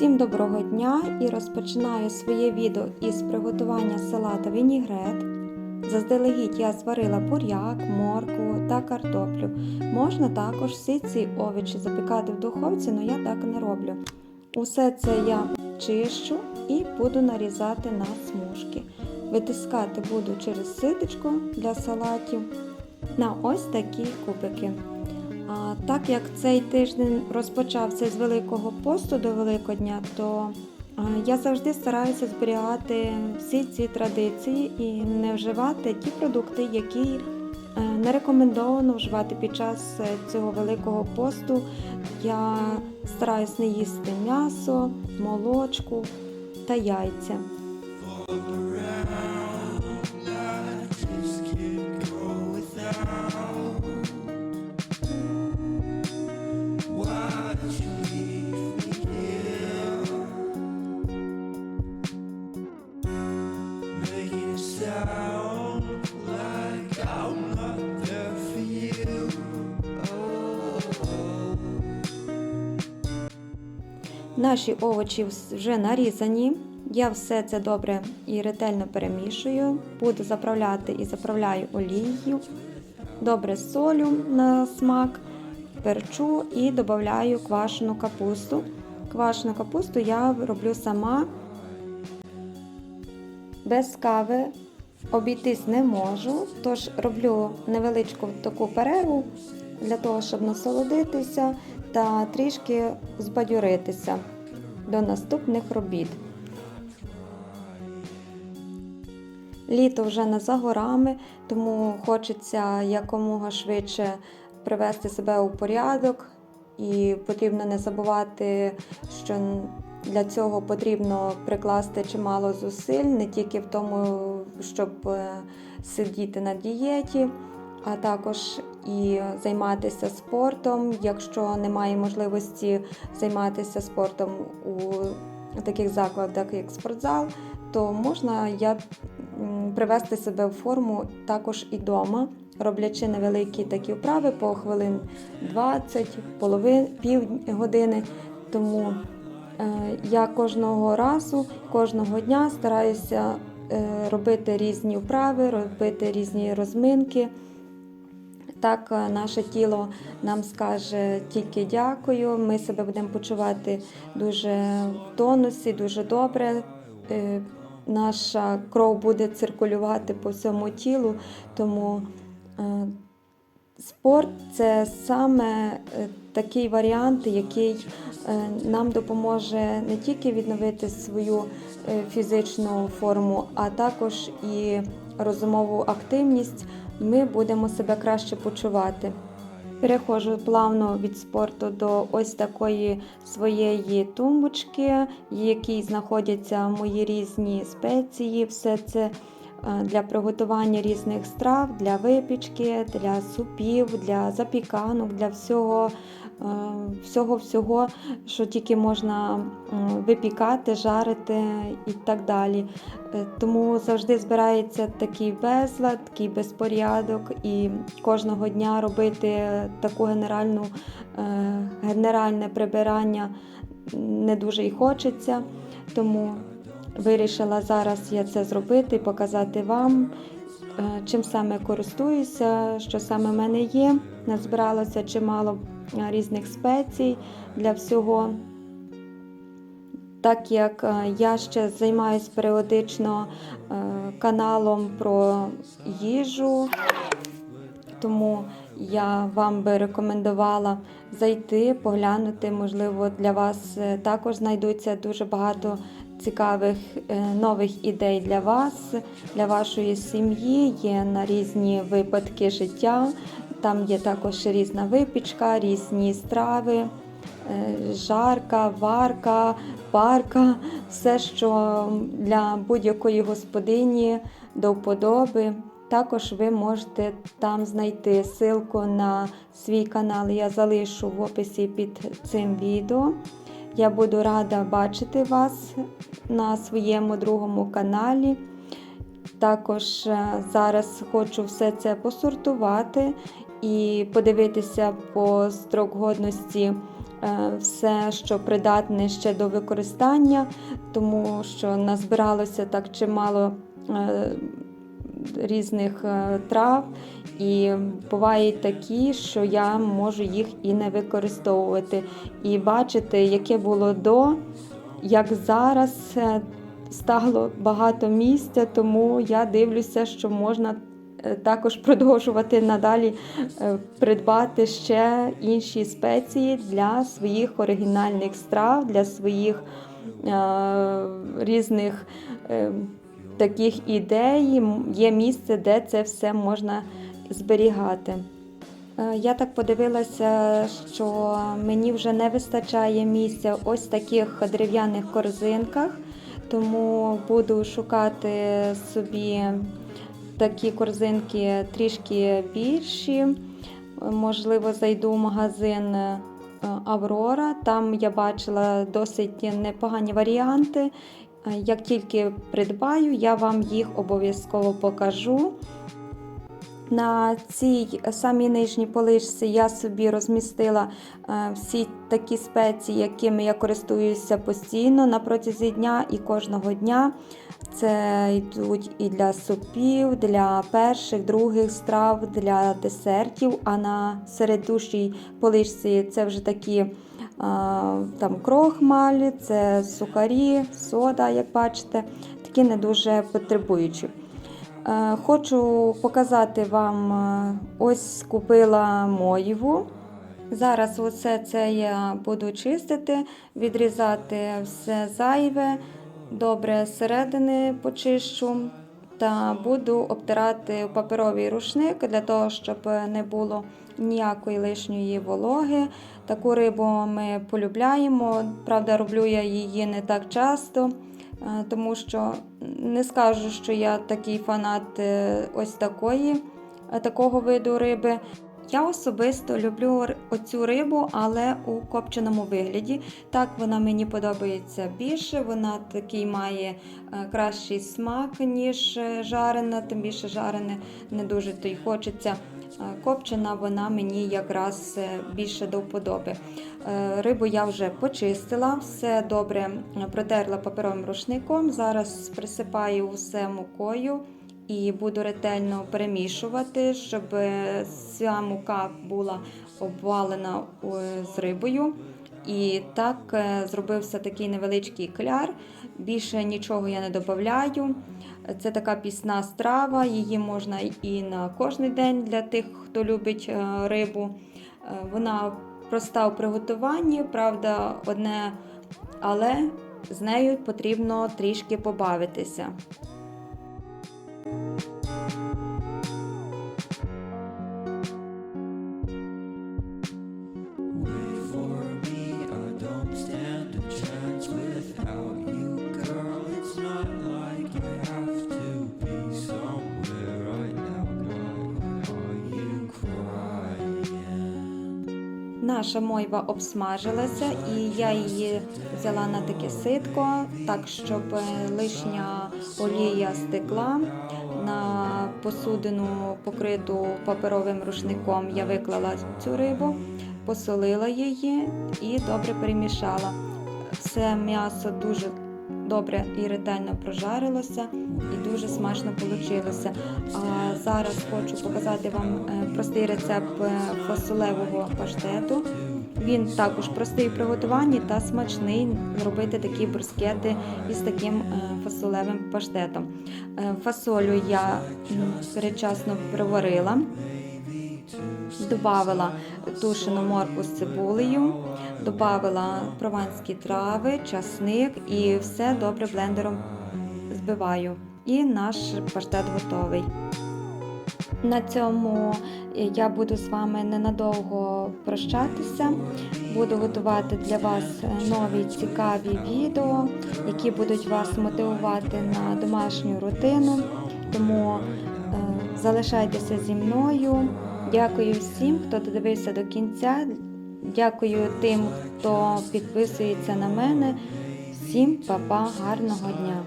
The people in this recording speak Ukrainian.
Усім доброго дня і розпочинаю своє відео із приготування салата вінігрет. Заздалегідь я зварила буряк, моркву та картоплю. Можна також всі ці овочі запікати в духовці, але я так не роблю. Усе це я чищу і буду нарізати на смужки. Витискати буду через ситочко для салатів на ось такі кубики. А, так як цей тиждень розпочався з Великого посту до Великодня, то я завжди стараюся зберігати всі ці традиції і не вживати ті продукти, які е, не рекомендовано вживати під час е, цього великого посту. Я стараюсь не їсти м'ясо, молочку та яйця. Наші овочі вже нарізані. Я все це добре і ретельно перемішую. Буду заправляти і заправляю олією. Добре солю на смак, перчу і додаю квашену капусту. Квашену капусту я роблю сама. Без кави обійтись не можу, тож роблю невеличку таку перерву для того, щоб насолодитися та трішки збадьоритися до наступних робіт. Літо вже не за горами, тому хочеться якомога швидше привести себе у порядок, і потрібно не забувати, що для цього потрібно прикласти чимало зусиль, не тільки в тому, щоб е, сидіти на дієті, а також і займатися спортом. Якщо немає можливості займатися спортом у таких закладах, як спортзал, то можна я привести себе в форму також і вдома, роблячи невеликі такі вправи по хвилин 20, половин, пів години. Тому е, я кожного разу, кожного дня стараюся е, робити різні вправи, робити різні розминки. Так, е, наше тіло нам скаже тільки дякую. Ми себе будемо почувати дуже в тонусі, дуже добре. Е, Наша кров буде циркулювати по всьому тілу, тому е, спорт це саме такий варіант, який нам допоможе не тільки відновити свою фізичну форму, а також і розумову активність. Ми будемо себе краще почувати. Переходжу плавно від спорту до ось такої своєї тумбочки, в якій знаходяться мої різні спеції. Все це для приготування різних страв, для випічки, для супів, для запіканок, для всього, е, всього, всього, що тільки можна випікати, жарити і так далі. Е, Тому завжди збирається такий безлад, такий безпорядок, і кожного дня робити таку генеральну, е, генеральне прибирання не дуже і хочеться. Тому вирішила зараз я це зробити показати вам, е, чим саме користуюся, що саме в мене є. Назбиралося чимало е, різних спецій для всього. Так як е, я ще займаюся періодично каналом про їжу, тому я вам би рекомендувала зайти, поглянути. Можливо, для вас також знайдуться дуже багато цікавих е, нових ідей для вас, для вашої сім'ї. Є на різні випадки життя. Там є також різна випічка, різні страви. е, Жарка, варка, парка, все, що для будь-якої господині до вподоби. Також ви можете там знайти ссылку на свій канал. Я залишу в описі під цим відео. Я буду рада бачити вас на своєму другому каналі. Також е, зараз хочу все це посортувати і подивитися по строк годності е, все, що придатне ще до використання, тому що назбиралося так чимало е, різних е, трав, і бувають такі, що я можу їх і не використовувати. І бачити, яке було до, як зараз е, стало багато місця, тому я дивлюся, що можна е, також продовжувати надалі придбати ще інші спеції для своїх оригінальних страв, для своїх е, різних е, таких ідей. Є місце, де це все можна зберігати. Е, Я так подивилася, що мені вже не вистачає місця ось таких дерев'яних корзинках, тому буду шукати собі такі корзинки трішки більші. Можливо, зайду в магазин е, Аврора. Там я бачила досить непогані варіанти. Е, Як тільки придбаю, я вам їх обов'язково покажу. На цій самій нижній поличці я собі розмістила е, всі такі спеції, якими я користуюся постійно на протязі дня і кожного дня. Це йдуть і для супів, для перших, других страв, для десертів. А на середущій поличці це вже такі там крохмаль, це сухарі, сода, як бачите, такі не дуже потребуючі. Е, Хочу показати вам, е, ось купила моїву. Зараз усе це я буду чистити, відрізати все зайве, добре зсередини почищу та буду обтирати паперовий рушник для того, щоб не було ніякої лишньої вологи. Таку рибу ми полюбляємо. Правда, роблю я її не так часто. Е, тому що не скажу, що я такий фанат е, ось такої, е, такого виду риби. Я особисто люблю оцю рибу, але у копченому вигляді. Так вона мені подобається більше. Вона такий має кращий смак, ніж жарена, тим більше жарене не дуже то й хочеться. Копчена вона мені якраз е, більше до вподоби. Е, Рибу я вже почистила, все добре протерла паперовим рушником. Зараз присипаю все мукою і буду ретельно перемішувати, щоб ця мука була обвалена е, з рибою. І так зробився такий невеличкий кляр. Більше нічого я не додаю. Це така пісна страва, її можна і на кожний день для тих, хто любить е, рибу. Е, Вона проста у приготуванні, правда, одне, але з нею потрібно трішки побавитися. Наша мойва обсмажилася, і я її взяла на таке ситко, так щоб е, лишня олія стекла. На посудину, покриту паперовим рушником, я виклала цю рибу, посолила її і добре перемішала. Все м'ясо дуже добре і ретельно прожарилося, і дуже смачно вийшло. А зараз хочу показати вам е, простий рецепт е, фасолевого паштету. Він також простий в приготуванні та смачний робити такі брускети із таким е, фасолевим паштетом. Фасолю я передчасно приварила, додавила тушену моркву з цибулею, додавила прованські трави, часник і все добре блендером збиваю. І наш паштет готовий. На цьому я буду з вами ненадовго прощатися. Буду готувати для вас нові цікаві відео, які будуть вас мотивувати на домашню рутину. Тому е, залишайтеся зі мною. Дякую всім, хто додивився до кінця. Дякую тим, хто підписується на мене. Всім па-па, гарного дня!